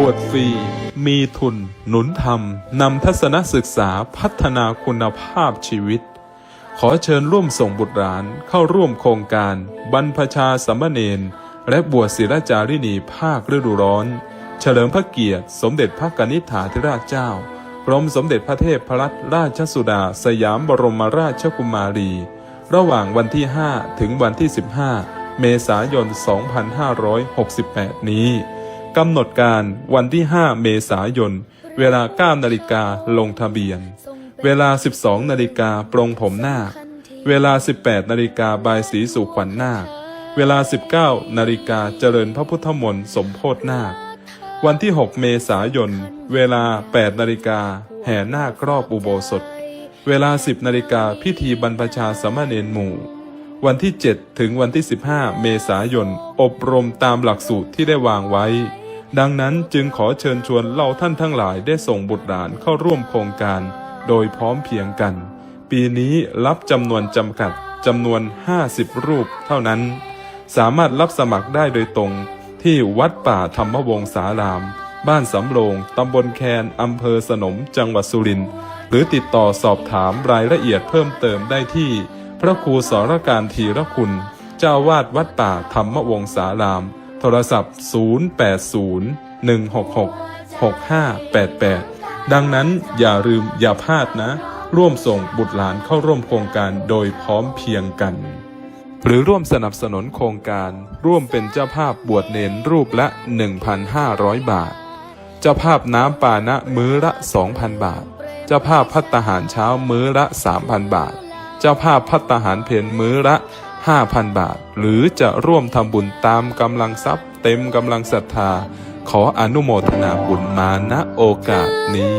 บวชฟรี มีทุน หนุนธรรม นำทัศนศึกษาพัฒนาคุณภาพชีวิต ขอเชิญร่วมส่งบุตรหลานเข้าร่วมโครงการ บรรพชาสมมเนนและบวชศิรจารินีภาคฤดูร้อน เฉลิมพระเกียรติ สมเด็จพระกนิษฐาธิราชเจ้ากรมสมเด็จพระเทพรัตนราชสุดา สยามบรมราชกุมารี ระหว่างวันที่ 5 ถึงวันที่ 15 เมษายน 2568 นี้ กำหนดการวันที่ 5 เมษายน เวลา 9 นาฬิกาลงทะเบียน เวลา 12 นาฬิกาปรงผมนาค เวลา 18 นาฬิกาบายสีสู่ขวัญนาค เวลา 19 นาฬิกาเจริญพระพุทธมนต์สมโพธนาค วันที่ 6 เมษายน เวลา 8 นาฬิกาแห่นาครอบอุโบสถ เวลา 10 นาฬิกาพิธีบรรพชาสามเณรหมู่วันที่ 7 ถึงวันที่ 15 เมษายน อบรมตามหลักสูตรที่ได้วางไว้ ดังนั้นจึงขอเชิญชวนเหล่าท่านทั้งหลายได้ส่งบุตรหลานเข้าร่วมโครงการ โดยพร้อมเพียงกัน ปีนี้รับจำนวนจำกัดจำนวน 50 รูปเท่านั้น สามารถรับสมัครได้โดยตรงที่วัดป่าธรรมวงศาราม บ้านสำโรงตำบลแคนอำเภอสนมจังหวัดสุรินทร์หรือติดต่อสอบถามรายละเอียดเพิ่มเติมได้ที่ พระครูสรการทีรคุณ เจ้าวาดวัดป่าธรรมวงศาราม โทรศัพท์ 080-166-6588 ดังนั้นอย่าลืมอย่าพลาดนะ ร่วมส่งบุตรหลานเข้าร่วมโครงการโดยพร้อมเพียงกัน หรือร่วมสนับสนุนโครงการ ร่วมเป็นเจ้าภาพบวชเนนรูปละ 1,500 บาท เจ้าภาพน้ำปานะมื้อละ 2,000 บาท เจ้าภาพพัตตาหารเช้ามื้อละ 3,000 บาท เจ้าภาพพัตตาหารเพนมื้อละ 5,000 บาท หรือจะร่วมทำบุญตามกำลังทรัพย์เต็มกำลังศรัทธา ขออนุโมทนาบุญมาณโอกาสนี้